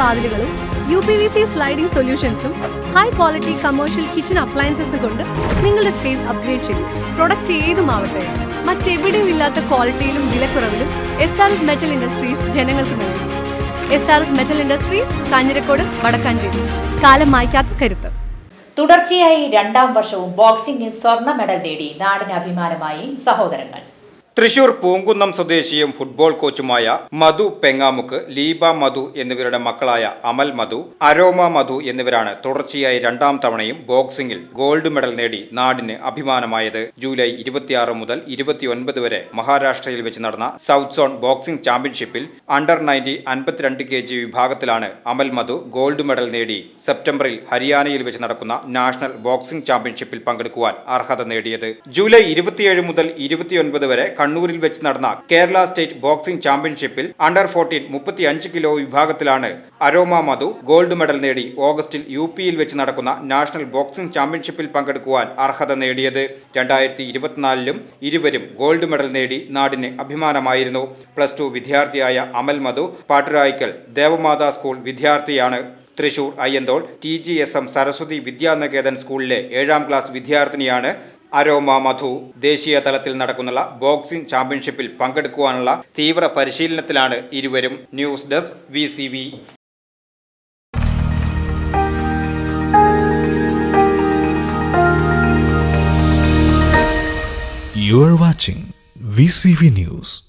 വാതിലുകളും U P V C sliding സൊല്യൂഷൻസും high quality commercial kitchen അപ്ലയൻസസും കൊണ്ട് നിങ്ങളുടെ സ്പേസ് അപ്ഗ്രേഡ് ചെയ്യും പ്രൊഡക്റ്റ് ഏതുമാവട്ടെ മറ്റെവിടെയും ഇല്ലാത്ത ക്വാളിറ്റിയിലും വിലക്കുറവിലും S R S metal industries ജനങ്ങൾക്ക് നൽകും. S R S metal industries Kanjirakode Vadakkanchery. കാലം മായ്ക്കാത്ത കരുത്ത്. തുടർച്ചയായി രണ്ടാം വർഷവും ബോക്സിംഗിൽ സ്വർണ മെഡൽ നേടി നാടിന് അഭിമാനമായി സഹോദരങ്ങൾ. തൃശൂർ പൂങ്കുന്നം സ്വദേശിയും ഫുട്ബോൾ കോച്ചുമായ മധു പെങ്ങാമുക്ക് ലീബ മധു എന്നിവരുടെ മക്കളായ അമൽ മധു അരോമ മധു എന്നിവരാണ് തുടർച്ചയായി രണ്ടാം തവണയും ബോക്സിംഗിൽ ഗോൾഡ് മെഡൽ നേടി നാടിന് അഭിമാനമായത്. ജൂലൈ ഇരുപത്തിയാറ് മുതൽ ഇരുപത്തിയൊൻപത് വരെ മഹാരാഷ്ട്രയിൽ വെച്ച് നടന്ന സൗത്ത് സോൺ ബോക്സിംഗ് ചാമ്പ്യൻഷിപ്പിൽ അണ്ടർ നയന്റി അൻപത്തിരണ്ട് കെ ജി വിഭാഗത്തിലാണ് അമൽ മധു ഗോൾഡ് മെഡൽ നേടി. സെപ്റ്റംബറിൽ ഹരിയാനയിൽ വെച്ച് നടക്കുന്ന നാഷണൽ ബോക്സിംഗ് ചാമ്പ്യൻഷിപ്പിൽ പങ്കെടുക്കുവാൻ അർഹത നേടിയത്. ജൂലൈ ഇരുപത്തിയേഴ് മുതൽ ഇരുപത്തിയൊൻപത് വരെ കണ്ണൂരിൽ വെച്ച് നടന്ന കേരള സ്റ്റേറ്റ് ബോക്സിംഗ് ചാമ്പ്യൻഷിപ്പിൽ അണ്ടർ ഫോർട്ടീൻ മുപ്പത്തിയഞ്ച് കിലോ വിഭാഗത്തിലാണ് അരോമ മധു ഗോൾഡ് മെഡൽ നേടി ഓഗസ്റ്റിൽ യു പിയിൽ വെച്ച് നടക്കുന്ന നാഷണൽ ബോക്സിംഗ് ചാമ്പ്യൻഷിപ്പിൽ പങ്കെടുക്കുവാൻ അർഹത നേടിയത്. രണ്ടായിരത്തി ഇരുപത്തിനാലിലും ഇരുവരും ഗോൾഡ് മെഡൽ നേടി നാടിന് അഭിമാനമായിരുന്നു. പ്ലസ് ടു വിദ്യാർത്ഥിയായ അമൽ മധു പാട്ടുരായ്ക്കൽ ദേവമാതാ സ്കൂൾ വിദ്യാർത്ഥിയാണ്. Thrissur Ayyanthole T G S M Saraswathi Vidyaniketan സ്കൂളിലെ ഏഴാം ക്ലാസ് വിദ്യാർത്ഥിനിയാണ് അരോമ മധു ദേശീയ തലത്തിൽ നടക്കുന്ന ബോക്സിംഗ് ചാമ്പ്യൻഷിപ്പിൽ പങ്കെടുക്കുവാനുള്ള തീവ്ര പരിശീലനത്തിലാണ് ഇരുവരും news desk V C V You are watching VCV News.